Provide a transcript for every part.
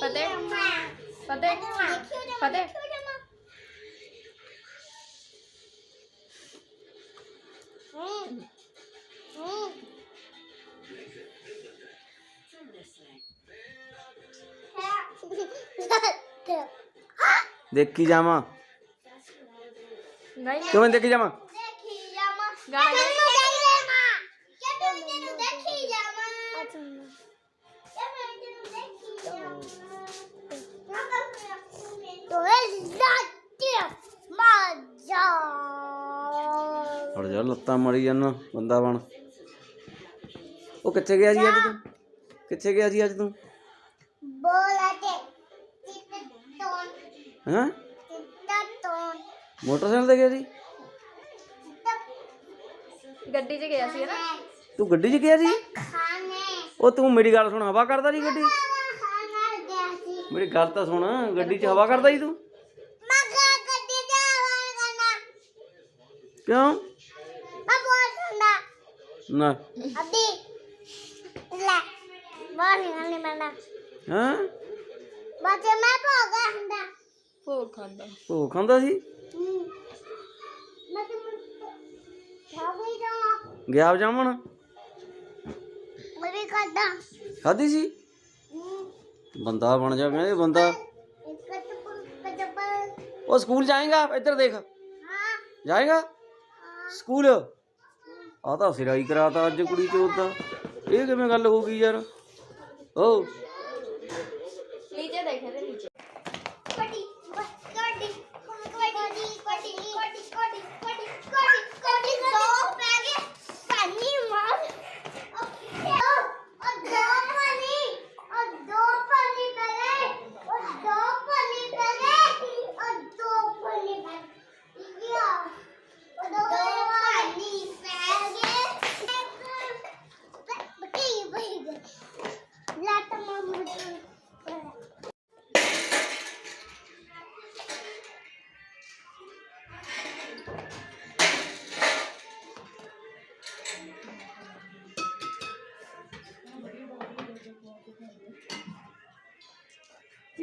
Fateh Fateh Fateh From this leg. দেখি জামা তুমি দেখি জামা और जो लत्ता मरी जाना बंदा बन ਉਹ ਕਿੱਥੇ ਗਿਆ ਜੀ ਅੱਜ ਤੂੰ ਕਿੱਥੇ ਗਿਆ ਜੀ ਅੱਜ ਤੂੰ ਬੋਲ ਹੈਂ? ਮੋਟਰਸਾਈਕਲ ਤੇ ਗਿਆ ਸੀ? ਗੱਡੀ 'ਚ ਗਿਆ ਸੀ ਨਾ। ਤੂੰ ਗੱਡੀ 'ਚ ਗਿਆ ਸੀ? ਉਹ ਤੂੰ ਮੇਰੀ ਗੱਲ ਸੁਣ ਹਵਾ ਕਰਦਾ ਸੀ ਗੱਡੀ? ਮੇਰੀ ਗੱਲ ਤਾਂ ਸੁਣ ਗੱਡੀ 'ਚ ਹਵਾ ਕਰਦਾ ਸੀ ਤੂੰ? ਕਿਉਂ? ਮੈਂ ਬੋਲ ਸੁਣਦਾ ਨਾ ਅਬੀ ਲੈ ਬਾਹਰ ਨਿਕਲਨੇ ਮੈਨਾਂ ਹਾਂ? ਬਾਤੇ ਮੈਂ ਭੋਗਾ ਹੁੰਦਾ। ਭੋਗ ਖਾਂਦਾ। ਖਾਂਦਾ ਸੀ? ਹਮ। ਮੈਂ ਤੇ ਭਾਗੀ ਜਾਵਾਂ। ਗਿਆ ਜਾਮਣ ਮੈਂ ਵੀ ਕਰਦਾ ਖਾਦੀ ਸੀ। ਬੰਦਾ ਬਣ ਜਾ ਕਹਿੰਦੇ ਬੰਦਾ। ਇੱਕ ਟੱਪਲ ਟੱਪਲ ਉਹ ਸਕੂਲ ਜਾਏਗਾ? ਇੱਧਰ ਦੇਖ। ਹਾਂ। ਜਾਏਗਾ? ਸਕੂਲ? ਆ ਤਾਂ ਸਿਰਾਈ ਕਰਾਤਾ ਅੱਜ ਕੁੜੀ ਚੋਦ ਦਾ। ਇਹ ਕਿਵੇਂ ਗੱਲ ਹੋ ਗਈ ਯਾਰ? ਓ।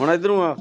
ਹੁਣ ਇਧਰੋਂ ਆ।